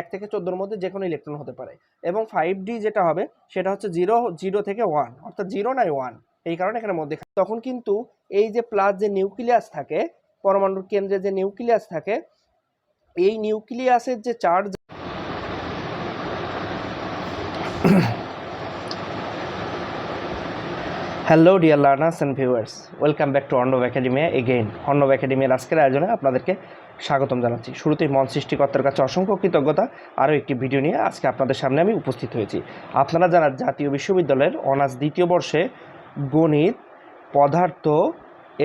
এক থেকে চোদ্দোর মধ্যে যে কোনো ইলেকট্রন হতে পারে। এবং ফাইভ ডি যেটা হবে, সেটা হচ্ছে জিরো জিরো থেকে ওয়ান অর্থাৎ জিরো নাই ওয়ান এই কারণে এখানে মধ্যে তখন কিন্তু এই যে প্লাস যে নিউক্লিয়াস থাকে, পরমাণুর কেন্দ্রে যে নিউক্লিয়াস থাকে, এই নিউক্লিয়াসের যে charge hello dear learners and viewers welcome back to Arnab academy again Arnab একাডেমির আজকের আয়োজনে আপনাদেরকে স্বাগতম জানাচ্ছি। শুরুতেই মন সৃষ্টিকর্তার কাছে অসংখ্য কৃতজ্ঞতা, আরও একটি ভিডিও নিয়ে আজকে আপনাদের সামনে আমি উপস্থিত হয়েছি। আপনারা জানার জাতীয় বিশ্ববিদ্যালয়ের অনার্স দ্বিতীয় বর্ষে গণিত, পদার্থ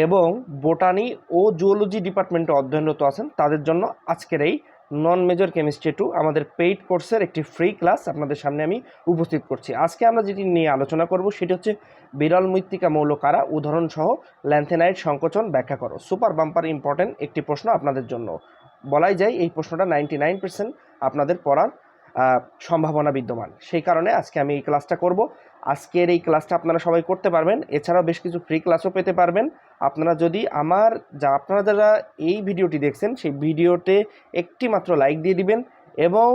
এবং বোটানি ও জুওলজি ডিপার্টমেন্টে অধ্যয়নরত আছেন, তাদের জন্য আজকের এই নন মেজর কেমিস্ট্রি টু আমাদের পেইড কোর্সের একটি ফ্রি ক্লাস আপনাদের সামনে আমি উপস্থিত করছি। আজকে আমরা যেটি নিয়ে আলোচনা করব সেটি হচ্ছে বিরল মৃত্তিকা মৌল কারা, উদাহরণসহ ল্যান্থেনাইট সংকোচন ব্যাখ্যা করো। সুপার বাম্পার ইম্পর্টেন্ট একটি প্রশ্ন আপনাদের জন্য। বলাই যায় এই প্রশ্নটা নাইনটি নাইন পার্সেন্ট আপনাদের পড়ার সম্ভাবনা বিদ্যমান। সেই কারণে আজকে আমি এই ক্লাসটা করব। আজকের এই ক্লাসটা আপনারা সবাই করতে পারবেন। এছাড়াও বেশ কিছু ফ্রি ক্লাসও পেতে পারবেন। আপনারা যদি আমার যা, আপনারা যারা এই ভিডিওটি দেখছেন, সেই ভিডিওতে একটি মাত্র লাইক দিয়ে দিবেন এবং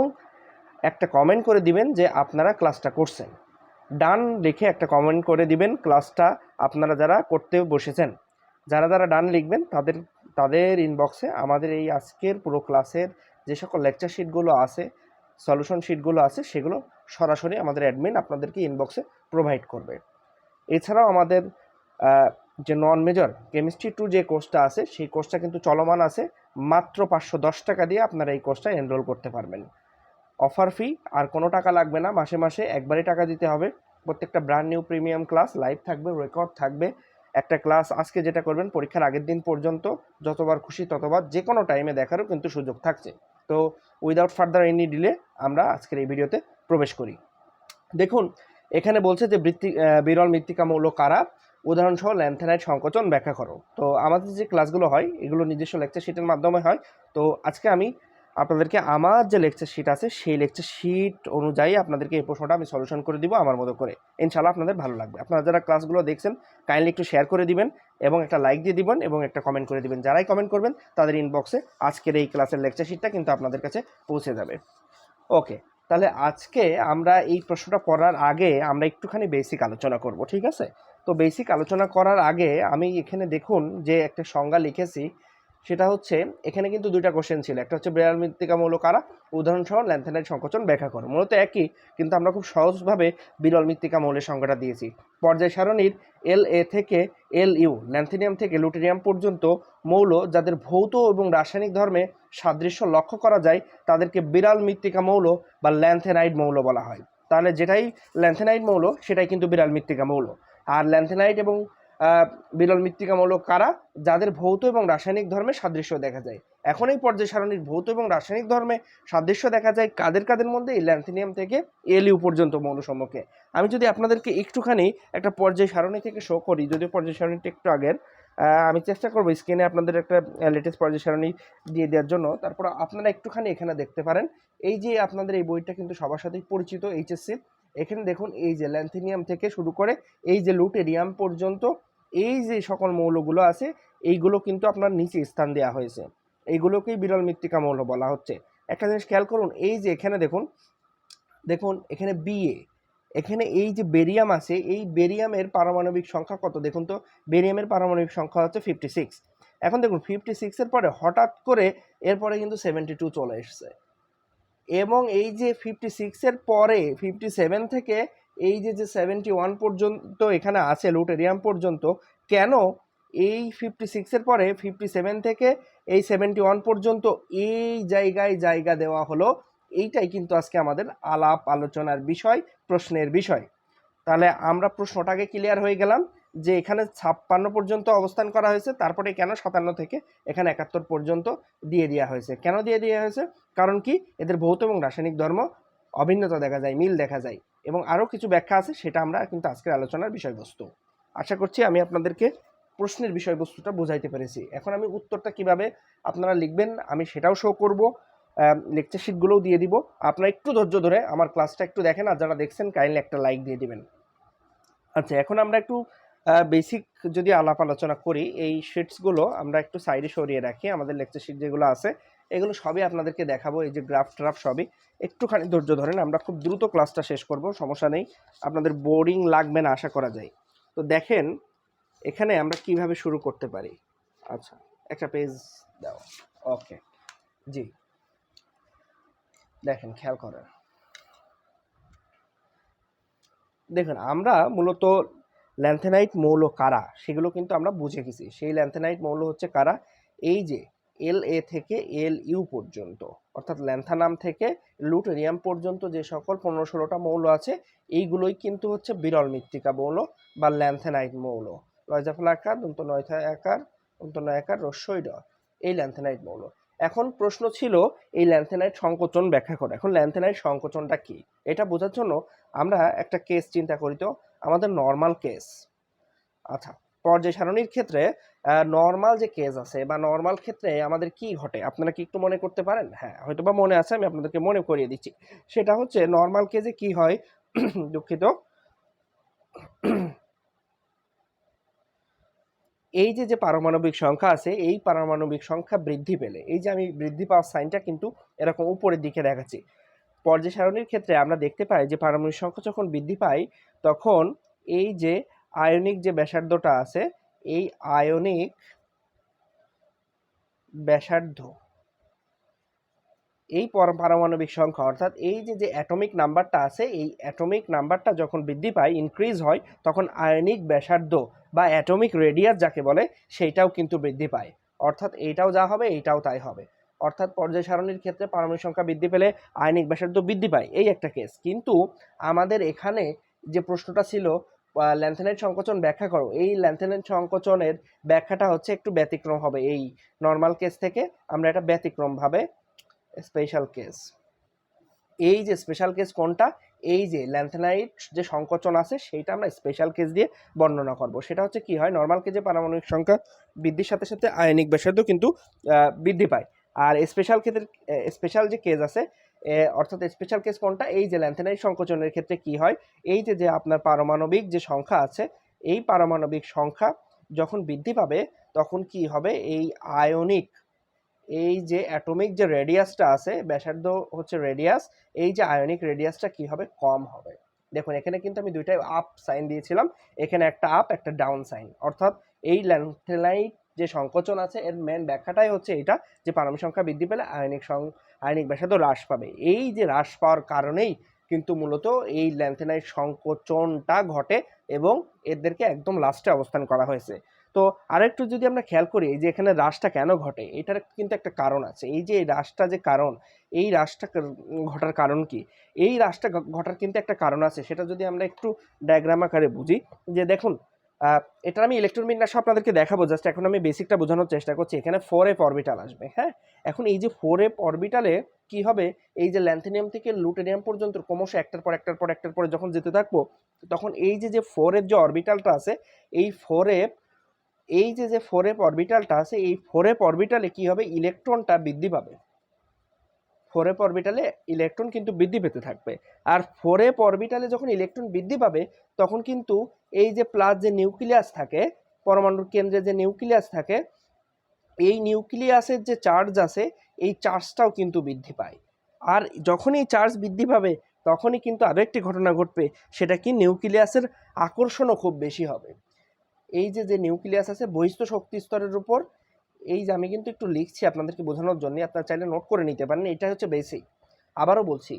একটা কমেন্ট করে দিবেন যে আপনারা ক্লাসটা করছেন। ডান লিখে একটা কমেন্ট করে দিবেন ক্লাসটা আপনারা যারা করতে বসেছেন। যারা যারা ডান লিখবেন, তাদের তাদের ইনবক্সে আমাদের এই আজকের পুরো ক্লাসের যে সকল লেকচার শিটগুলো আছে সলিউশন শিটগুলো আছে, সেগুলো সরাসরি আমাদের অ্যাডমিন আপনাদেরকে ইনবক্সে প্রোভাইড করবে। এছাড়াও আমাদের যে নন মেজর কেমিস্ট্রি টু যে কোর্সটা আছে, সেই কোর্সটা কিন্তু চলমান আছে। মাত্র পাঁচশো দশ টাকা দিয়ে আপনারা এই কোর্সটা এনরোল করতে পারবেন। অফার ফি আর কোনো টাকা লাগবে না। মাসে মাসে একবারই টাকা দিতে হবে। প্রত্যেকটা brand new premium class live থাকবে রেকর্ড থাকবে। একটা ক্লাস আজকে যেটা করবেন, পরীক্ষার আগের দিন পর্যন্ত যতবার খুশি ততবার যে কোনো টাইমে দেখারও কিন্তু সুযোগ থাকছে। তো উইদাউট ফার্দার এনি ডিলে আমরা আজকের এই ভিডিওতে প্রবেশ করি। দেখুন, এখানে বলছে যে বৃত্তি বিরল মৃত্তিকা মৌল কারা? উদাহরণসহ ল্যান্থেনাইট সংকোচন ব্যাখ্যা করো। তো আমাদের যে ক্লাসগুলো হয়, এগুলো নিজস্ব লেকচার শিটের মাধ্যমে হয়। তো আজকে আমি আপনাদেরকে আমার যে লেকচার শিট আছে, সেই লেকচার শিট অনুযায়ী আপনাদেরকে এই প্রশ্নটা আমি সলিউশন করে দিব আমার মতো করে। ইনশাল্লাহ আপনাদের ভালো লাগবে। আপনারা যারা ক্লাসগুলো দেখছেন কাইন্ডলি একটু শেয়ার করে দিবেন এবং একটা লাইক দিয়ে দিবেন এবং একটা কমেন্ট করে দিবেন। যারাই কমেন্ট করবেন, তাদের ইনবক্সে আজকের এই ক্লাসের লেকচার শিটটা কিন্তু আপনাদের কাছে পৌঁছে যাবে। ওকে তাহলে আজকে আমরা এই প্রশ্নটা পড়ার আগে আমরা একটুখানি বেসিক আলোচনা করব, ঠিক আছে? তো বেসিক আলোচনা করার আগে আমি এখানে দেখুন যে একটা সংজ্ঞা লিখেছি, সেটা হচ্ছে এখানে কিন্তু দুইটা কোশ্চেন ছিল। একটা হচ্ছে বিড়াল মৃত্তিকা মৌল কারা উদাহরণসহ ল্যান্থেনাইট সংকোচন ব্যাখ্যা করো। মূলত একই, কিন্তু আমরা খুব সহজভাবে বিরল মৃত্তিকা মৌলের সংখ্যাটা দিয়েছি। পর্যায় সারণীর এল এ থেকে এল ইউ ল্যান্থেনিয়াম থেকে লুটেনিয়াম পর্যন্ত মৌল যাদের ভৌত এবং রাসায়নিক ধর্মে সাদৃশ্য লক্ষ্য করা যায়, তাদেরকে বিরাল মৃত্তিকা মৌল বা ল্যান্থেনাইড মৌল বলা হয়। তাহলে যেটাই ল্যান্থেনাইড মৌল, সেটাই কিন্তু বিরাল মৃত্তিকা মৌল আর ল্যান্থেনাইট এবং বিরল মৃত্তিকা মৌল কারা, যাদের ভৌত এবং রাসায়নিক ধর্মে সাদৃশ্য দেখা যায়। এখন এই পর্যায় সারণীর ভৌত এবং রাসায়নিক ধর্মে সাদৃশ্য দেখা যায় কাদের কাদের মধ্যে? এই ল্যান্থেনিয়াম থেকে এলিউ পর্যন্ত মৌলসমূহকে আমি যদি আপনাদেরকে একটুখানি একটা পর্যায় সারণী থেকে শো করি যদিও পর্যায় সারণীটা একটু আগের আমি চেষ্টা করব স্ক্রিনে আপনাদের একটা লেটেস্ট পর্যায় সারণী দিয়ে দেওয়ার জন্য। তারপর আপনারা একটুখানি এখানে দেখতে পারেন। এই যে আপনাদের এই বইটা কিন্তু সবার সাথেই পরিচিত এইচএসসি এখানে দেখুন এই যে ল্যান্থিনিয়াম থেকে শুরু করে এই যে লুটেরিয়াম পর্যন্ত এই যে সকল মৌলগুলো আছে, এইগুলো কিন্তু আপনার নিচে স্থান দেওয়া হয়েছে। এইগুলোকেই বিরল মৃত্তিকা মৌল বলা হচ্ছে। একটা জিনিস খেয়াল করুন, এই যে এখানে দেখুন দেখুন এখানে বিএ এখানে এই যে বেরিয়াম আছে, এই বেরিয়ামের পারমাণবিক সংখ্যা কত? দেখুন তো, বেরিয়ামের পারমাণবিক সংখ্যা হচ্ছে ফিফটি সিক্স এখন দেখুন ফিফটি সিক্সের পরে হঠাৎ করে এরপরে কিন্তু সেভেন্টি টু চলে এসছে। এবং এই যে ফিফটি সিক্সের পরে ফিফটি সেভেন থেকে এই যে যে সেভেন্টি ওয়ান পর্যন্ত এখানে আছে, লুটেরিয়াম পর্যন্ত, কেন এই ফিফটি সিক্সের পরে ফিফটি সেভেন থেকে এই সেভেন্টি ওয়ান পর্যন্ত এই জায়গায় জায়গা দেওয়া হলো, এইটাই কিন্তু আজকে আমাদের আলাপ আলোচনার বিষয়, প্রশ্নের বিষয়। তাহলে আমরা প্রশ্নটাকে ক্লিয়ার হয়ে গেলাম। যে এখানে ছাপ্পান্ন পর্যন্ত অবস্থান করা হয়েছে, তারপরে কেন সাতান্ন থেকে এখানে একাত্তর পর্যন্ত দিয়ে দেওয়া হয়েছে? কেন দিয়ে দেওয়া হয়েছে? কারণ কি? এদের ভৌত এবং রাসায়নিক ধর্ম অভিন্নতা দেখা যায়, মিল দেখা যায় এবং আরও কিছু ব্যাখ্যা আছে, সেটা আমরা কিন্তু আজকের আলোচনার বিষয়বস্তু। আশা করছি আমি আপনাদেরকে প্রশ্নের বিষয়বস্তুটা বোঝাইতে পেরেছি। এখন আমি উত্তরটা কীভাবে আপনারা লিখবেন, আমি সেটাও শো করব লেকচার শিটগুলোও দিয়ে দিব। আপনারা একটু ধৈর্য ধরে আমার ক্লাসটা একটু দেখেন, আর যারা দেখছেন কাইন্ডলি একটা লাইক দিয়ে দিবেন। আচ্ছা এখন আমরা একটু বেসিক যদি আলাপ আলোচনা করি, এই শিটসগুলো আমরা একটু সাইডে সরিয়ে রাখি, আমাদের লেকচার শিট যেগুলো আছে, এগুলো সবই আপনাদেরকে দেখাবো, এই যে গ্রাফ ট্রাফ সবই। একটুখানি ধৈর্য ধরেন, আমরা খুব দ্রুত ক্লাসটা শেষ করব, সমস্যা নেই, আপনাদের বোরিং লাগবে না, আশা করা যায়। তো দেখেন, এখানে আমরা কীভাবে শুরু করতে পারি? আচ্ছা একটা পেজ দাও। ওকে জি। দেখেন, খেয়াল করেন। দেখুন, আমরা মূলত ল্যান্থেনাইট মৌল কারা? সেগুলো কিন্তু আমরা বুঝে গেছি। সেই ল্যান্থেনাইট মৌল হচ্ছে কারা? এই যে এল এ থেকে এল ইউ পর্যন্ত, অর্থাৎ ল্যান্থানাম থেকে লুটেরিয়াম পর্যন্ত যে সকল পনেরো ষোলোটা মৌল আছে, এইগুলোই কিন্তু হচ্ছে বিরল মৃত্তিকা মৌল বা ল্যান্থেনাইট মৌল। লয়জাফল আকার দন্ত নয়থা আকার দন্ত নয় আকার রস্যই ড, এই ল্যান্থেনাইট মৌল। এখন প্রশ্ন ছিল এই ল্যান্থেনাইট সংকোচন ব্যাখ্যা করো। এখন ল্যান্থেনাইট সংকোচনটা কি? এটা বোঝার জন্য আমরা একটা কেস চিন্তা করি তো। আমাদের নর্মাল কেস আচ্ছা পর্যায় সারণীর ক্ষেত্রে নর্মাল যে কেস আছে বা নর্মাল ক্ষেত্রে আমাদের কি ঘটে? আপনারা কি একটু মনে করতে পারেন? হ্যাঁ হয়তো বা মনে আছে, আমি আপনাদেরকে মনে করিয়ে দিচ্ছি। সেটা হচ্ছে নর্মাল কেসে কি হয়? দুঃখিত। এই যে যে পারমাণবিক সংখ্যা আছে, এই পারমাণবিক সংখ্যা বৃদ্ধি পেলে, এই যে আমি বৃদ্ধি পাওয়ার সাইনটা কিন্তু এরকম উপরের দিকে দেখাচ্ছি। পর্যায় সারণীর ক্ষেত্রে আমরা দেখতে পাই যে পারমাণবিক সংখ্যা যখন বৃদ্ধি পায় তখন এই যে আয়নিক যে ব্যাসার্ধটা আছে, এই আয়নিক ব্যাসার্ধ, এই পর- পারমাণবিক সংখ্যা, অর্থাৎ এই যে যে অ্যাটমিক নাম্বারটা আছে, এই অ্যাটমিক নাম্বারটা যখন বৃদ্ধি পায় ইনক্রিজ হয়, তখন আয়নিক ব্যাসার্ধ বা অ্যাটমিক রেডিয়াস যাকে বলে, সেইটাও কিন্তু বৃদ্ধি পায়। অর্থাৎ এইটাও যা হবে, এইটাও তাই হবে। অর্থাৎ পর্যায় সারণীর ক্ষেত্রে পারমাণবিক সংখ্যা বৃদ্ধি পেলে আয়নিক ব্যাসার্ধ বৃদ্ধি পায়। এই একটা কেস কিন্তু আমাদের এখানে যে প্রশ্নটা ছিল ল্যান্থেনাইট সংকোচন ব্যাখ্যা করো। এই ল্যান্থেনাইট সংকোচনের ব্যাখ্যাটা হচ্ছে একটু ব্যতিক্রম হবে। এই নর্মাল কেস থেকে আমরা এটা ব্যতিক্রমভাবে স্পেশাল কেস এই যে স্পেশাল কেস কোনটা? এই যে ল্যান্থেনাইট যে সংকোচন আছে, সেইটা আমরা স্পেশাল কেস দিয়ে বর্ণনা করব। সেটা হচ্ছে কি হয়? নর্মাল কেজে পারমাণবিক সংখ্যা বৃদ্ধির সাথে সাথে আয়নিক ব্যাসার্ধ কিন্তু বৃদ্ধি পায়। আর স্পেশাল কেসের স্পেশাল যে কেস আছে অর্থাৎ স্পেশাল কেস কোনটা? এই যে ল্যান্থেনাইট সংকোচনের ক্ষেত্রে কি হয়? এই যে যে আপনার পারমাণবিক যে সংখ্যা আছে, এই পারমাণবিক সংখ্যা যখন বৃদ্ধি পাবে, তখন কি হবে? এই আয়নিক এই যে অ্যাটমিক যে রেডিয়াসটা আছে, ব্যাসার্ধ হচ্ছে রেডিয়াস এই যে আয়নিক রেডিয়াসটা কি হবে? কম হবে। দেখুন, এখানে কিন্তু আমি দুইটাই আপ সাইন দিয়েছিলাম। এখানে একটা আপ একটা ডাউন সাইন অর্থাৎ এই ল্যান্থেলাইট যে সংকোচন আছে, এর মেন ব্যাখ্যাটাই হচ্ছে এটা, যে পারমাণবিক সংখ্যা বৃদ্ধি পেলে আয়নিক আয়নিক ব্যাসার্ধ হ্রাস পাবে। এই যে হ্রাস পাওয়ার কারণেই কিন্তু মূলত এই ল্যান্থেনাইট সংকোচনটা ঘটে এবং এদেরকে একদম লাস্টে অবস্থান করা হয়েছে। তো আরেকটু যদি আমরা খেয়াল করি যে এখানে হ্রাসটা কেন ঘটে, এটার কিন্তু একটা কারণ আছে। এই যে এই হ্রাসটা যে কারণ, এই হ্রাসটা ঘটার কারণ কি? এই হ্রাসটা ঘটার কিন্তু একটা কারণ আছে। সেটা যদি আমরা একটু ডায়াগ্রাম আকারে বুঝি, যে দেখুন এটা আমি ইলেকট্রন বিন্যাস আপনাদেরকে দেখাবো জাস্ট এখন আমি বেসিকটা বোঝানোর চেষ্টা করছি, এখানে ফোর এফ অরবিটাল আসবে হ্যাঁ? এখন এই যে ফোর এফ অরবিটালে কি হবে? এই যে ল্যান্থেনিয়াম থেকে লুটেনিয়াম পর্যন্ত ক্রমশ একটার পর একটার পর একটার পরে যখন যেতে থাকব, তখন এই যে যে ফোর এফ যে অরবিটালটা আছে, এই ফোর এফ এই যে যে ফোর এফ অরবিটালটা আছে, এই ফোর এফ অরবিটালে কি হবে? ইলেকট্রনটা বৃদ্ধি পাবে। ফোর এফ অরবিটালে ইলেকট্রন কিন্তু বৃদ্ধি পেতে থাকবে। আর ফোরে এফ অরবিটালে যখন ইলেকট্রন বৃদ্ধি পাবে, তখন কিন্তু এই যে প্লাস যে নিউক্লিয়াস থাকে, পরমাণুর কেন্দ্রে যে নিউক্লিয়াস থাকে, এই নিউক্লিয়াসের যে চার্জ আছে, এই চার্জটাও কিন্তু বৃদ্ধি পায়। আর যখন এই চার্জ বৃদ্ধি পাবে, তখনই কিন্তু আরও একটি ঘটনা ঘটবে, সেটা কি নিউক্লিয়াসের আকর্ষণও খুব বেশি হবে। এই যে যে নিউক্লিয়াস আছে, বহিস্থ শক্তি স্তরের উপর এই যে আমি কিন্তু একটু লিখছি আপনাদেরকে বোঝানোর জন্য, আপনারা চাইলে নোট করে নিতে পারেন, এটা হচ্ছে বেসিক আবারও বলছি,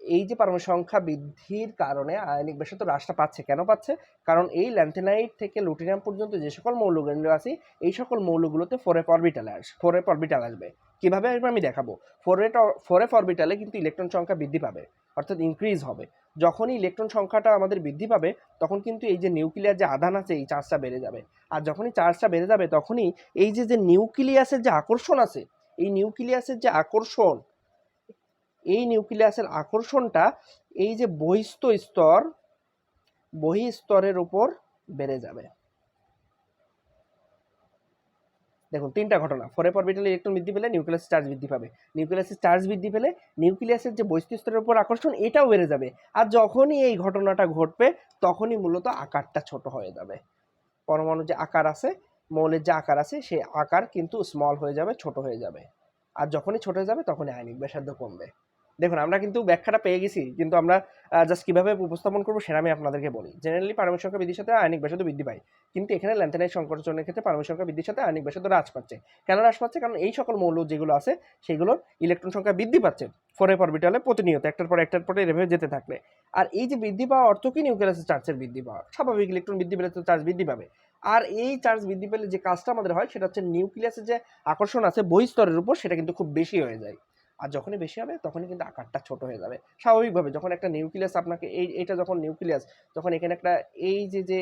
এই যে পারমাণবিক সংখ্যা বৃদ্ধির কারণে আয়নিক ব্যাসার্ধ হ্রাসটা পাচ্ছে, কেন পাচ্ছে? কারণ এই ল্যান্থেনাইট থেকে লুটিনাম পর্যন্ত যে সকল মৌলগুলো আছে, এই সকল মৌলগুলোতে ফোর অরবিটাল আস ফোর অরবিটাল আসবে। কীভাবে আসবে আমি দেখাবো? ফোর এফ ফোর অরবিটালে কিন্তু ইলেকট্রন সংখ্যা বৃদ্ধি পাবে, অর্থাৎ ইনক্রিজ হবে। যখনই ইলেকট্রন সংখ্যাটা আমাদের বৃদ্ধি পাবে, তখন কিন্তু এই যে নিউক্লিয়ার যে আধান আছে, এই চার্জটা বেড়ে যাবে। আর যখনই চার্জটা বেড়ে যাবে, তখনই এই যে যে নিউক্লিয়াসের যে আকর্ষণ আছে, এই নিউক্লিয়াসের যে আকর্ষণ, এই নিউক্লিয়াসের আকর্ষণটা এই যে বহিস্থ স্তর, বহিস্তরের উপর বেড়ে যাবে। দেখুন, তিনটা ঘটনা। ফোরে অরবিটালে ইলেকট্রন বৃদ্ধি পেলে নিউক্লিয়াসের চার্জ বৃদ্ধি পাবে। নিউক্লিয়াসের চার্জ বৃদ্ধি পেলে নিউক্লিয়াসের যে বৈশিষ্ট্যের স্তরের উপর আকর্ষণ, এটাও বেড়ে যাবে। আর যখনই এই ঘটনাটা ঘটবে, তখনই মূলত আকারটা ছোট হয়ে যাবে। পরমাণু যে আকার আছে, মৌলের যে আকার আছে, সে আকার কিন্তু স্মল হয়ে যাবে, ছোট হয়ে যাবে। আর যখনই ছোট হয়ে যাবে, তখনই আয়নিক ব্যাসার্ধ কমবে। দেখুন, আমরা কিন্তু ব্যাখ্যাটা পেয়ে গেছি, কিন্তু আমরা জাস্ট কীভাবে উপস্থাপন করব সেটা আমি আপনাদেরকে বলি। জেনারেলি পারমাণবিক সংখ্যা বৃদ্ধির সাথে আয়নিক ব্যাসার্ধ বৃদ্ধি পায়, কিন্তু এখানে ল্যান্থেনাইট সংকোচনের ক্ষেত্রে পারমাণবিক সংখ্যা বৃদ্ধির সাথে আয়নিক ব্যাসার্ধ হ্রাস পাচ্ছে। কেন হ্রাস পাচ্ছে? কারণ এই সকল মৌল যেগুলো আছে, সেগুলোর ইলেকট্রন সংখ্যা বৃদ্ধি পাচ্ছে ফোরে অরবিটালে প্রতিনিয়ত, একটার পর একটার পরে এভাবে যেতে থাকলে। আর এই যে বৃদ্ধি পাওয়া অর্থ কি? নিউক্লিয়াসের চার্জের বৃদ্ধি পাওয়া। স্বাভাবিক ইলেকট্রন বৃদ্ধি পেলে তো চার্জ বৃদ্ধি পাবে। আর এই চার্জ বৃদ্ধি পেলে যে কাজটা আমাদের হয়, সেটা হচ্ছে নিউক্লিয়াসের যে আকর্ষণ আছে, বহিস্তরের উপর, সেটা কিন্তু খুব বেশি হয়ে যায়। আর যখনই বেশি হবে, তখনই কিন্তু আকারটা ছোট হয়ে যাবে। স্বাভাবিকভাবে যখন একটা নিউক্লিয়াস আপনাকে এই, এটা যখন নিউক্লিয়াস যখন এখানে একটা এই যে যে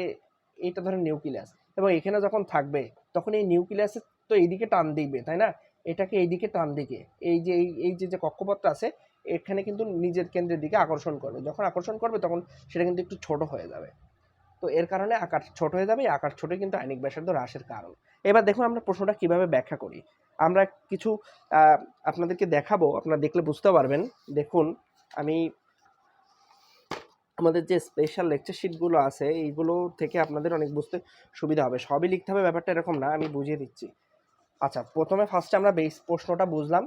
এইটা ধরেন নিউক্লিয়াস এবং এখানে যখন থাকবে, তখন এই নিউক্লিয়াসের তো এইদিকে টান দিবে, তাই না? এটাকে এইদিকে টান দিকে, এই যে, এই এই যে যে কক্ষপথটা আছে, এখানে কিন্তু নিজের কেন্দ্রের দিকে আকর্ষণ করবে। যখন আকর্ষণ করবে, তখন সেটা কিন্তু একটু ছোট হয়ে যাবে। তো এর কারণে আকার ছোট হয়ে যাবে আকার ছোট কিন্তু আইনিক ব্যাসার্ধ হ্রাসের কারণ। এবার দেখুন আমরা প্রশ্নটা কীভাবে ব্যাখ্যা করি। আমরা কিছু আপনাদেরকে দেখাবো, আপনারা দেখলে বুঝতে পারবেন। দেখুন, আমি আমাদের যে স্পেশাল লেকচার শিটগুলো আছে, এইগুলো থেকে আপনাদের অনেক বুঝতে সুবিধা হবে। সবই লিখতে হবে, ব্যাপারটা এরকম না, আমি বুঝিয়ে দিচ্ছি। আচ্ছা প্রথমে ফার্স্টে আমরা বেস প্রশ্নটা বুঝলাম।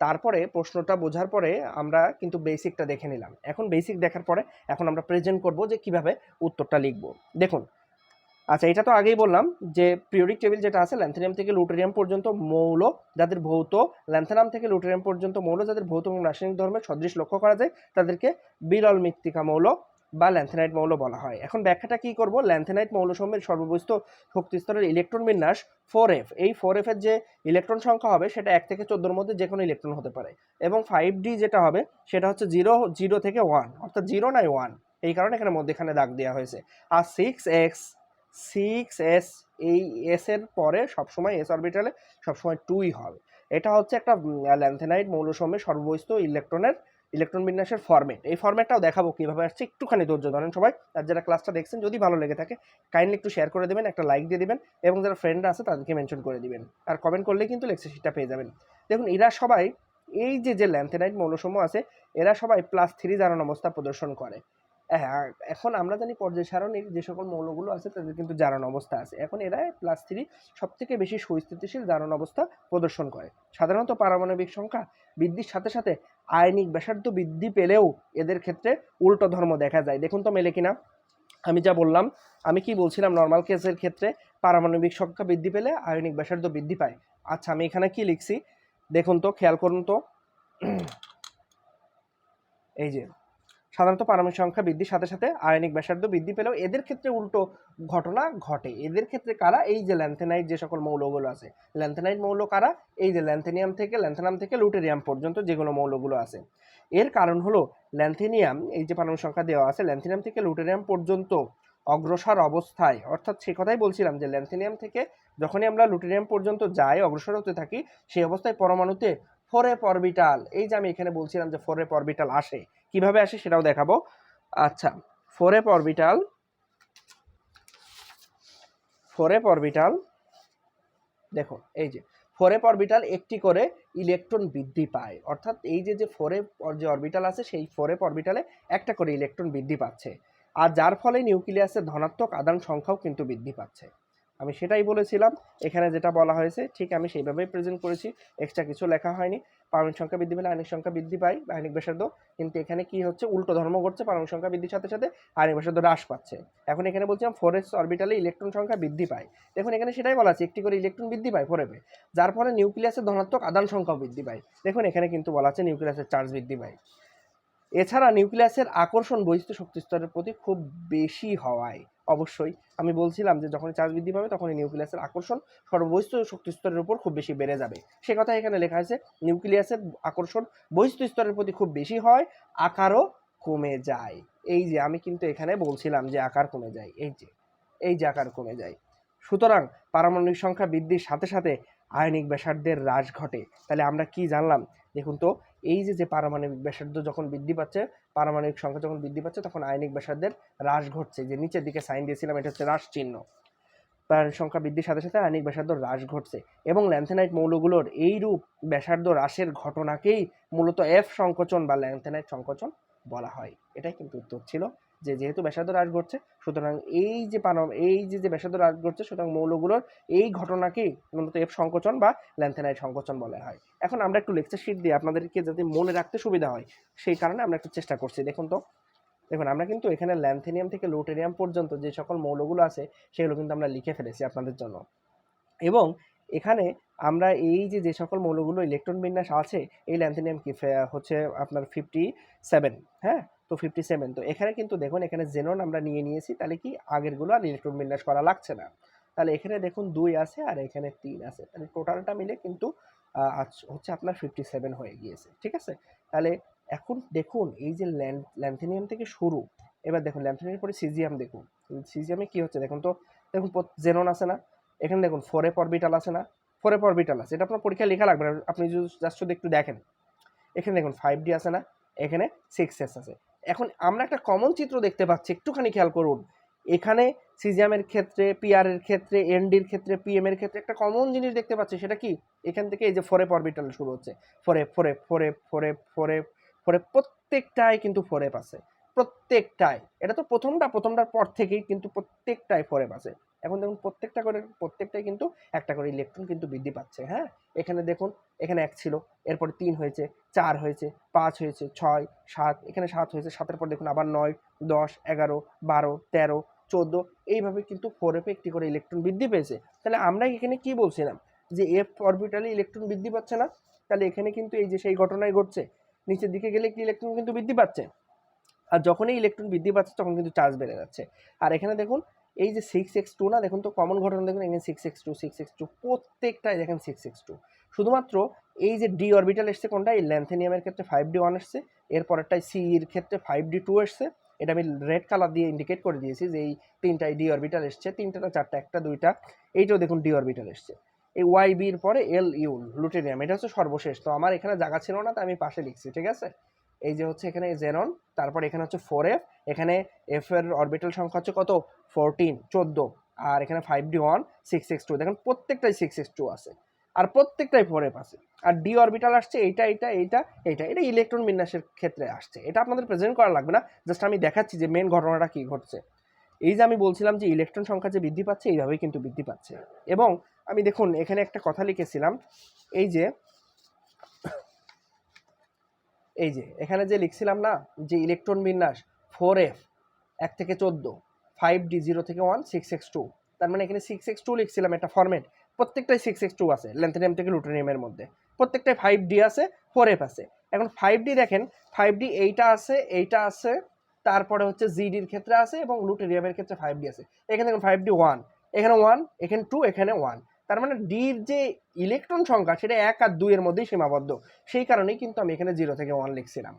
তারপরে প্রশ্নটা বোঝার পরে আমরা কিন্তু বেসিকটা দেখে নিলাম। এখন বেসিক দেখার পরে এখন আমরা প্রেজেন্ট করব যে কীভাবে উত্তরটা লিখব। দেখুন আচ্ছা এটা তো আগেই বললাম যে পিরিয়ডিক টেবিল যেটা আছে ল্যান্থেনিয়াম থেকে লুটেরিয়াম পর্যন্ত মৌল যাদের ভৌত ল্যান্থেনাম থেকে লুটেরিয়াম পর্যন্ত মৌল যাদের ভৌত এবং রাসায়নিক ধর্মের সদৃশ লক্ষ্য করা যায়, তাদেরকে বিরল মৃত্তিকা মৌল বা ল্যান্থেনাইট মৌল বলা হয়। এখন ব্যাখ্যাটা কি করব? ল্যান্থেনাইট মৌলসমূহের সর্ববস্থ শক্তিস্তরের ইলেকট্রন বিন্যাস ফোর এফ। এই ফোর এফ এর যে ইলেকট্রন সংখ্যা হবে, সেটা এক থেকে চোদ্দোর মধ্যে যে কোনো ইলেকট্রন হতে পারে। এবং ফাইভ ডি যেটা হবে, সেটা হচ্ছে জিরো জিরো থেকে ওয়ান। অর্থাৎ জিরো নাই ওয়ান। এই কারণে এখানে মধ্যেখানে দাগ দেওয়া হয়েছে। আর সিক্স এক্স, সিক্স এস, এই এস এর পরে সবসময় এস অরবিটালে সবসময় টুই হবে। এটা হচ্ছে একটা ল্যান্থেনাইট মৌলসমূহের সর্ববস্থ ইলেকট্রনের ইলেকট্রন বিন্যাসের ফর্মেট এই ফর্মেটটাও দেখাবো কীভাবে আসছে, একটুখানি ধৈর্য ধরেন সবাই। আর যারা ক্লাসটা দেখছেন, যদি ভালো লেগে থাকে কাইন্ডলি একটু শেয়ার করে দেবেন, একটা লাইক দিয়ে দেবেন, এবং যারা ফ্রেন্ডরা আছে, তাদেরকে মেনশন করে দিবেন। আর কমেন্ট করলে কিন্তু লেকচার শিটটা পেয়ে যাবেন। দেখুন, এরা সবাই, এই যে যে ল্যান্থেনাইট মৌলসমূহ আছে, এরা সবাই প্লাস থ্রি জারণ অবস্থা প্রদর্শন করে। হ্যাঁ এখন আমরা জানি পর্যায় সারণীর যে সকল মৌলগুলো আছে, তাদের কিন্তু জারণ অবস্থা আছে। এখন এরা প্লাস থ্রি সব থেকে বেশি সুস্থিতিশীল জারণ অবস্থা প্রদর্শন করে। সাধারণত পারমাণবিক সংখ্যা বৃদ্ধির সাথে সাথে আয়নিক ব্যাসার্ধ বৃদ্ধি পেলেও এদের ক্ষেত্রে উল্টো ধর্ম দেখা যায়। দেখুন তো মেলে কিনা। আমি যা বললাম, আমি কি বলছিলাম নর্মাল কেসের ক্ষেত্রে পারমাণবিক সংখ্যা বৃদ্ধি পেলে আয়নিক ব্যাসার্ধ বৃদ্ধি পায়। আচ্ছা আমি এখানে কি লিখছি? দেখুন তো, খেয়াল করুন তো। এই যে সাধারণত পারমাণবিক সংখ্যা বৃদ্ধির সাথে সাথে আয়নিক ব্যাসার্ধ বৃদ্ধি পেলেও এদের ক্ষেত্রে উল্টো ঘটনা ঘটে। এদের ক্ষেত্রে কারা? এই যে ল্যান্থেনাইট যে সকল মৌলগুলো আছে, ল্যান্থেনাইট মৌল কারা? এই যে ল্যান্থেনিয়াম থেকে, ল্যান্থেনাম থেকে লুটেরিয়াম পর্যন্ত যেগুলো মৌলগুলো আছে। এর কারণ হলো ল্যান্থেনিয়াম, এই যে পারমাণবিক সংখ্যা দেওয়া আছে, ল্যান্থেনিয়াম থেকে লুটেরিয়াম পর্যন্ত অগ্রসর অবস্থায়, অর্থাৎ সে কথাই বলছিলাম যে ল্যান্থেনিয়াম থেকে যখনই আমরা লুটেরিয়াম পর্যন্ত যাই, অগ্রসর হতে থাকি, সেই অবস্থায় পরমাণুতে ফোরে অরবিটাল এই যে আমি এখানে বলছিলাম যে ফোরে অরবিটাল আসে কীভাবে আসে সেটাও দেখাবো। আচ্ছা ফোর ফোরে অরবিটাল ফোরে অরবিটাল দেখো, এই যে ফোর ফোরে অরবিটাল একটি করে ইলেকট্রন বৃদ্ধি পায়। অর্থাৎ এই যে যে ফোরে যে অরবিটাল আছে, সেই ফোর ফোরে অরবিটালে একটা করে ইলেকট্রন বৃদ্ধি পাচ্ছে। আর যার ফলে নিউক্লিয়াসের ধনাত্মক আদান সংখ্যাও কিন্তু বৃদ্ধি পাচ্ছে। আমি সেটাই বলেছিলাম। এখানে যেটা বলা হয়েছে, ঠিক আমি সেইভাবেই প্রেজেন্ট করেছি। এক্সট্রা কিছু লেখা হয়নি। পারমাণবিক সংখ্যা বৃদ্ধি পেলে আয়নিক সংখ্যা বৃদ্ধি পায় বা আয়নিক ব্যাসার্ধ। কিন্তু এখানে কি হচ্ছে? উল্টো ধর্ম ঘটছে পারমাণবিক সংখ্যা বৃদ্ধির সাথে সাথে আয়নিক ব্যাসার্ধ হ্রাস পাচ্ছে। এখন এখানে বলছিলাম ফোর এস অরবিটালে ইলেকট্রন সংখ্যা বৃদ্ধি পায়। দেখুন, এখানে সেটাই বলা আছে, একটি করে ইলেকট্রন বৃদ্ধি পায় ফোরেপে যার ফলে নিউক্লিয়াসের ধনাত্মক আদান সংখ্যাও বৃদ্ধি পায়। দেখুন, এখানে কিন্তু বলা আছে নিউক্লিয়াসের চার্জ বৃদ্ধি পায়। এছাড়া নিউক্লিয়াসের আকর্ষণ বহিস্থ শক্তি স্তরের প্রতি খুব বেশি হওয়ায়। অবশ্যই। আমি বলছিলাম যে যখন চার্জ বৃদ্ধি পাবে তখন এই নিউক্লিয়াসের আকর্ষণ সর্ববহিস্থ শক্তি স্তরের উপর খুব বেশি বেড়ে যাবে। সে কথা এখানে লেখা আছে, নিউক্লিয়াসের আকর্ষণ বহিস্থ স্তরের প্রতি খুব বেশি হয়, আকারও কমে যায়। এই যে আমি কিন্তু এখানে বলছিলাম যে আকার কমে যায়, এই যে এই যে আকার কমে যায়। সুতরাং পারমাণবিক সংখ্যা বৃদ্ধির সাথে সাথে আয়নিক ব্যাসার্ধের হ্রাস ঘটে। তাহলে আমরা কি জানলাম? দেখুন তো এই যে যে পারমাণবিক ব্যাসার্ধ যখন বৃদ্ধি পাচ্ছে, পারমাণবিক সংখ্যা যখন বৃদ্ধি পাচ্ছে, তখন আয়নিক ব্যাসার্ধের হ্রাস ঘটছে। যে নিচের দিকে সাইন দিয়েছিলাম, এটা হচ্ছে হ্রাস চিহ্ন। পারমাণবিক সংখ্যা বৃদ্ধির সাথে সাথে আয়নিক ব্যাসার্ধ হ্রাস ঘটছে এবং ল্যান্থেনাইট মৌলগুলোর এইরূপ ব্যাসার্ধ হ্রাসের ঘটনাকেই মূলত এফ সংকোচন বা ল্যান্থেনাইট সংকোচন বলা হয়। এটাই কিন্তু উত্তর ছিল। যে যেহেতু ব্যাসার্ধ হ্রাস ঘটছে, সুতরাং এই যে পান এই যে যে ব্যাসার্ধ হ্রাস ঘটছে, সুতরাং মৌলগুলোর এই ঘটনাকেই মূলত এফ সংকোচন বা ল্যান্থেনাইড সংকোচন বলা হয়। এখন আমরা একটু লেকচার শিট দিয়ে আপনাদেরকে যাতে মনে রাখতে সুবিধা হয়, সেই কারণে আমরা একটু চেষ্টা করছি। দেখুন তো, দেখুন আমরা কিন্তু এখানে ল্যান্থেনিয়াম থেকে লুটেনিয়াম পর্যন্ত যে সকল মৌলগুলো আছে, সেগুলো কিন্তু আমরা লিখে ফেলেছি আপনাদের জন্য। এবং এখানে আমরা এই যে যে সকল মৌলগুলো ইলেকট্রন বিন্যাস আছে, এই ল্যান্থেনিয়াম কি হচ্ছে আপনার ফিফটি সেভেন হ্যাঁ? তো ফিফটি সেভেন তো এখানে কিন্তু দেখুন, এখানে জেনন আমরা নিয়ে নিয়েছি, তাহলে কি আগেরগুলো আর ইলেকট্রন বিন্যাস করা লাগছে না। তাহলে এখানে দেখুন দুই আছে আর এখানে তিন আছে, তাহলে টোটালটা মিলে কিন্তু হচ্ছে আপনার ফিফটি সেভেন হয়ে গিয়েছে, ঠিক আছে? তাহলে এখন দেখুন, এই যে ল্যান্থেনিয়াম থেকে শুরু, এবার দেখুন, ল্যান্থেনিয়ামের পরে সিজিয়াম দেখুন সিজিয়ামে কি হচ্ছে দেখুন তো, দেখুন জেনন আছে না, এখানে দেখুন ফোরে অরবিটাল আছে না ফোরে অরবিটাল আছে, এটা আপনার পরীক্ষায় লেখা লাগবে আপনি জাস্ট শুধু একটু দেখেন, এখানে দেখুন ফাইভ ডি আছে না, এখানে সিক্স এস আছে এখন আমরা একটা কমন চিত্র দেখতে পাচ্ছি, একটুখানি খেয়াল করুন। এখানে সিজিএমের ক্ষেত্রে পিআর এর ক্ষেত্রে এনডির ক্ষেত্রে পিএম এর ক্ষেত্রে একটা কমন জিনিস দেখতে পাচ্ছি, সেটা কি? এখান থেকে এই যে ফোরে অরবিটাল শুরু হচ্ছে। ফোরে ফোরে ফোরে ফোরে ফোরে ফোরে প্রত্যেকটায় কিন্তু ফোরে আছে। প্রত্যেকটায় এটা তো প্রথমটা, প্রথমটার পর থেকেই কিন্তু প্রত্যেকটায় ফোরে আছে। এখন দেখুন প্রত্যেকটা করে, প্রত্যেকটাই কিন্তু একটা করে ইলেকট্রন কিন্তু বৃদ্ধি পাচ্ছে হ্যাঁ? এখানে দেখুন, এখানে এক ছিল, এরপরে তিন হয়েছে, চার হয়েছে, পাঁচ হয়েছে, ছয়, সাত, এখানে সাত হয়েছে, সাতের পর দেখুন আবার নয়, দশ, এগারো, বারো, তেরো, চোদ্দ, এইভাবে কিন্তু ফোর এফে একটি করে ইলেকট্রন বৃদ্ধি পেয়েছে। তাহলে আমরা এখানে কি বলছিলাম? যে এফ অরবিটালে ইলেকট্রন বৃদ্ধি পাচ্ছে না? তাহলে এখানে কিন্তু এই যে সেই ঘটনাই ঘটছে, নিচের দিকে গেলে কি ইলেকট্রন কিন্তু বৃদ্ধি পাচ্ছে? আর যখনই ইলেকট্রন বৃদ্ধি পাচ্ছে, তখন কিন্তু চার্জ বেড়ে যাচ্ছে। আর এখানে দেখুন এই যে সিক্স এক্স টু না, দেখুন তো কমন ঘটনা দেখুন এখানে six X two six X two প্রত্যেকটাই দেখেন সিক্স এক্স টু শুধুমাত্র এই যে ডি অরবিটাল এসছে কোনটা? এই ল্যান্থেনিয়ামের ক্ষেত্রে ফাইভ ডি ওয়ান এসছে এরপরেরটাই সি এর ক্ষেত্রে ফাইভ ডি টু এসছে। এটা আমি রেড কালার দিয়ে ইন্ডিকেট করে দিয়েছি যে এই তিনটাই ডি অরবিটাল এসছে তিনটা না চারটা, একটা, দুইটা, এইটাও দেখুন ডি অরবিটাল এসছে। এই ওয়াই বির পরে এল ইউ লুটেনিয়াম এটা হচ্ছে সর্বশেষ। তো আমার এখানে জায়গা ছিল না তো আমি পাশে লিখছি, ঠিক আছে? এই যে হচ্ছে এখানে জেনন তারপর এখানে হচ্ছে ফোর এফ এখানে এফ এর অরবিটাল সংখ্যা হচ্ছে কত? ফোরটিন চোদ্দ। আর এখানে five D one six six two দেখেন প্রত্যেকটাই সিক্স সিক্স টু আছে। আর প্রত্যেকটাই ফোর এফ আছে। আর ডি অরবিটাল আসছে, এইটা এইটা এইটা এইটা, এটা ইলেকট্রন বিন্যাসের ক্ষেত্রে আসছে। এটা আপনাদের প্রেজেন্ট করা লাগবে না জাস্ট আমি দেখাচ্ছি যে মেন ঘটনাটা কী ঘটছে। এই যে আমি বলছিলাম যে ইলেকট্রন সংখ্যা যে বৃদ্ধি পাচ্ছে, এইভাবেই কিন্তু বৃদ্ধি পাচ্ছে। এবং আমি দেখুন, এখানে একটা কথা লিখেছিলাম, এই যে এই যে, এখানে যে লিখছিলাম না, যে ইলেকট্রন বিন্যাস ফোর এফ এক থেকে চোদ্দ ফাইভ ডি জিরো থেকে ওয়ান সিক্স এক্স টু তার মানে এখানে সিক্স এক্স টু লিখছিলাম একটা ফরম্যাট প্রত্যেকটাই সিক্স এক্স টু আছে ল্যান্থেনিয়াম থেকে লুটেনিয়ামের মধ্যে, প্রত্যেকটাই ফাইভ ডি আছে ফোর এফ আছে, এখন ফাইভ ডি দেখেন ফাইভ ডি এইটা আছে এইটা আছে, তারপরে হচ্ছে জিডির ক্ষেত্রে আছে এবং লুটেরিয়ামের ক্ষেত্রে ফাইভ ডি আছে, এখানে দেখুন ফাইভ ডি ওয়ান এখানে ওয়ান এখানে টু এখানে ওয়ান তার মানে ডির যে ইলেকট্রন সংখ্যা, সেটা এক আর দুইয়ের মধ্যেই সীমাবদ্ধ। সেই কারণেই কিন্তু আমি এখানে জিরো থেকে ওয়ান লিখছিলাম।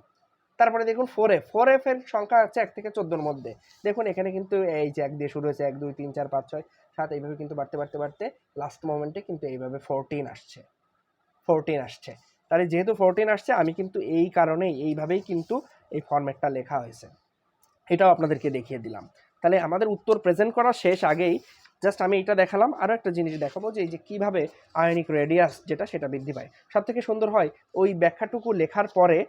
তারপরে দেখুন ফোর এফ ফোর এফ এর সংখ্যা হচ্ছে এক থেকে চোদ্দোর মধ্যে। দেখুন এখানে কিন্তু এই যে এক দিয়ে শুরু হয়েছে, এক, দুই, তিন, চার, পাঁচ, ছয়, সাত, এইভাবে কিন্তু বাড়তে বাড়তে বাড়তে লাস্ট মোমেন্টে কিন্তু এইভাবে ফোরটিন আসছে। ফোরটিন আসছে। তাহলে যেহেতু ফোরটিন আসছে, আমি কিন্তু এই কারণেই, এইভাবেই কিন্তু এই ফরম্যাটটা লেখা হয়েছে। এটাও আপনাদেরকে দেখিয়ে দিলাম। তাহলে আমাদের উত্তর প্রেজেন্ট করা শেষ আগেই জাস্ট আমি এটা দেখালাম আরও একটা জিনিস দেখাবো যে এই যে কীভাবে আয়নিক রেডিয়াস যেটা সেটা বৃদ্ধি পায়। সব থেকে সুন্দর হয়, ওই ব্যাখ্যাটুকু লেখার পরে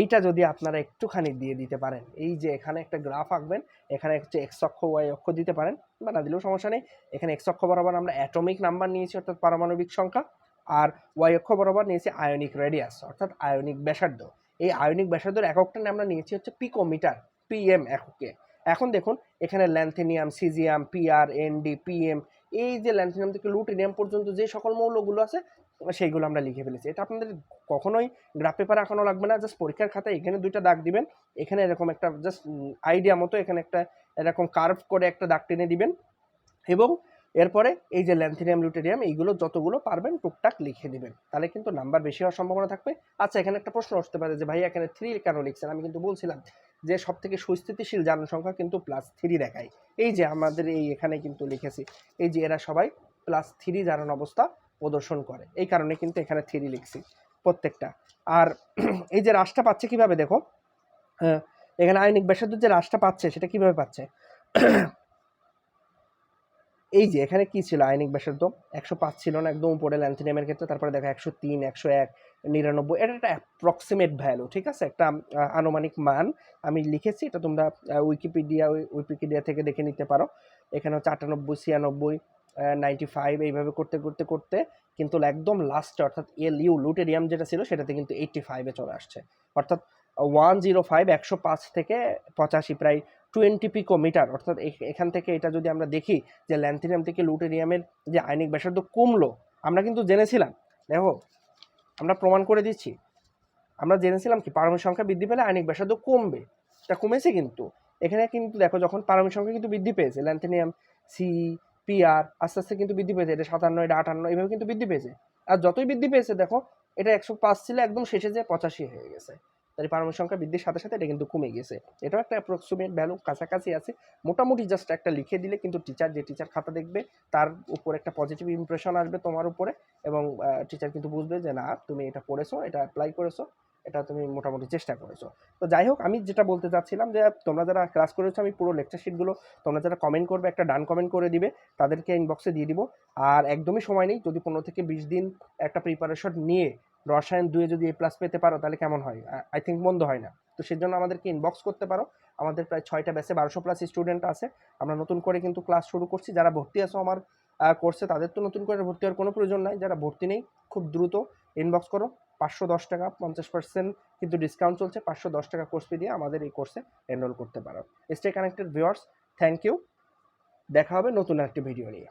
এইটা যদি আপনারা একটুখানি দিয়ে দিতে পারেন। এই যে এখানে একটা গ্রাফ আঁকবেন, এখানে হচ্ছে এক্স অক্ষ ওয়াই অক্ষ দিতে পারেন, বা না দিলেও সমস্যা নেই। এখানে এক্স অক্ষ বরাবর আমরা অ্যাটমিক নাম্বার নিয়েছি, অর্থাৎ পারমাণবিক সংখ্যা, আর ওয়াই অক্ষ বরাবর নিয়েছি আয়নিক রেডিয়াস অর্থাৎ আয়নিক ব্যাসার্ধ। এই আয়নিক ব্যাসার্ধের এককটা আমরা নিয়েছি হচ্ছে পিকোমিটার পিএম এককে। এখন দেখুন, এখানে lanthanum, caesium, PR, ND, PM, এই যে ল্যান্থেনিয়াম থেকে লুটিনিয়াম পর্যন্ত যে সকল মৌলগুলো আছে, সেইগুলো আমরা লিখে ফেলেছি। এটা আপনাদের কখনোই গ্রাফ পেপার আঁকানো লাগবে না, জাস্ট পরীক্ষার খাতায় এখানে দুইটা দাগ দিবেন, এখানে এরকম একটা জাস্ট আইডিয়া মতো এখানে একটা এরকম কার্ভ করে একটা দাগ টেনে দিবেন এবং এরপরে এই যে ল্যান্থেনিয়াম, লুটেরিয়াম, এইগুলো যতগুলো পারবেন টুকটাক লিখে দিবেন তাহলে কিন্তু নাম্বার বেশি হওয়ার সম্ভাবনা থাকবে। আচ্ছা এখানে একটা প্রশ্ন আসতে পারে যে ভাই এখানে থ্রি কেন লিখছেন? আমি কিন্তু বলছিলাম যে সব থেকে সুস্থিতিশীল জারণ সংখ্যা কিন্তু প্লাস থ্রি দেখায়। এই যে আমাদের এই এখানে কিন্তু লিখেছি, এই যে এরা সবাই প্লাস থ্রি জারণ অবস্থা প্রদর্শন করে। এই কারণে কিন্তু এখানে থ্রি লিখছি প্রত্যেকটা। আর এই যে রাশটা পাচ্ছে কীভাবে দেখো? এখানে আইনিক ব্যাসার্ধ যে রাশটা পাচ্ছে, সেটা কীভাবে পাচ্ছে? এই যে, এখানে কি ছিল? আইনিক ব্যাসার্ধ একশো পাঁচ ছিল না, একদম উপরে ল্যান্থিনিয়ামের ক্ষেত্রে, তারপরে দেখো একশো তিন, একশো এক, নিরানব্বই, এটা একটা অ্যাপ্রক্সিমেট ভ্যালু ঠিক আছে? একটা আনুমানিক মান আমি লিখেছি, এটা তোমরা উইকিপিডিয়া উইকিপিডিয়া থেকে দেখে নিতে পারো। এখানে হচ্ছে আটানব্বই, ছিয়ানব্বই নাইনটি ফাইভ এইভাবে করতে করতে করতে কিন্তু একদম লাস্টে অর্থাৎ এল ইউ লুটেরিয়াম যেটা ছিল, সেটাতে কিন্তু এইটটি ফাইভে চলে আসছে। অর্থাৎ ওয়ান জিরো ফাইভ একশো পাঁচ থেকে পঁচাশি, প্রায় টোয়েন্টি পিকো মিটার অর্থাৎ এখ- এখান থেকে এটা যদি আমরা দেখি যে ল্যান্থিনিয়াম থেকে লুটেরিয়ামের যে আইনিক ব্যাসার্ধ কমলো, আমরা কিন্তু জেনেছিলাম। দেখো, আমরা প্রমাণ করে দিচ্ছি। আমরা জেনেছিলাম কি, পারমাণবিক সংখ্যা বৃদ্ধি পেলে আইনিক ব্যাসার্ধ কমবে। এটা কমেছে কিন্তু। এখানে কিন্তু দেখো, যখন পারমাণবিক সংখ্যা কিন্তু বৃদ্ধি পেয়েছে, ল্যান্থেনিয়াম সি পিআর আস্তে আস্তে কিন্তু বৃদ্ধি পেয়েছে। এটা সাতান্ন, এটা আটান্ন, এইভাবে কিন্তু বৃদ্ধি পেয়েছে। আর যতই বৃদ্ধি পেয়েছে, দেখো, এটা একশো পাঁচ ছিল, একদম শেষে যে পঁচাশি হয়ে গেছে। তাই পারমাণবিক সংখ্যা বৃদ্ধির সাথে সাথে এটা কিন্তু কমে গেছে। এটাও একটা অ্যাপ্রক্সিমেট ভ্যালু কাছাকাছি আছে। মোটামুটি জাস্ট একটা লিখে দিলে কিন্তু টিচার যে টিচার খাতা দেখবে, তার উপর একটা পজিটিভ ইমপ্রেশন আসবে তোমার উপরে এবং টিচার কিন্তু বুঝবে যে না, তুমি এটা পড়েছো, এটা অ্যাপ্লাই করেছ, এটা তুমি মোটামুটি চেষ্টা করেছ। তো যাই হোক, আমি যেটা বলতে চাচ্ছিলাম যে তোমরা যারা ক্লাস করেছ, আমি পুরো লেকচার শিটগুলো তোমরা যারা কমেন্ট করবে, একটা ডান কমেন্ট করে দিবে, তাদেরকে ইনবক্সে দিয়ে দিব। আর একদমই সময় নেই, যদি পনেরো থেকে বিশ দিন একটা প্রিপারেশন নিয়ে রসায়ন দুয়ে যদি এ প্লাস পেতে পারো, তাহলে কেমন হয়? আই থিঙ্ক মন্দ হয় না। তো সেজন্য আমাদেরকে ইনবক্স করতে পারো। আমাদের প্রায় ছয়টা ব্যাচে বারোশো প্লাস স্টুডেন্ট আছে। আমরা নতুন করে কিন্তু ক্লাস শুরু করছি। যারা ভর্তি আছো আমার কোর্সে তাদের তো নতুন করে ভর্তি হওয়ার কোনো প্রয়োজন নাই। যারা ভর্তি নেই, খুব দ্রুত ইনবক্স করো। পাঁচশো দশ টাকা, পঞ্চাশ পার্সেন্ট কিন্তু ডিসকাউন্ট চলছে। পাঁচশো দশ টাকা কোর্স ফি দিয়ে আমাদের এই কোর্সে এনরোল করতে পারো। Stay connected viewers thank you দেখা হবে নতুন একটি ভিডিও নিয়ে।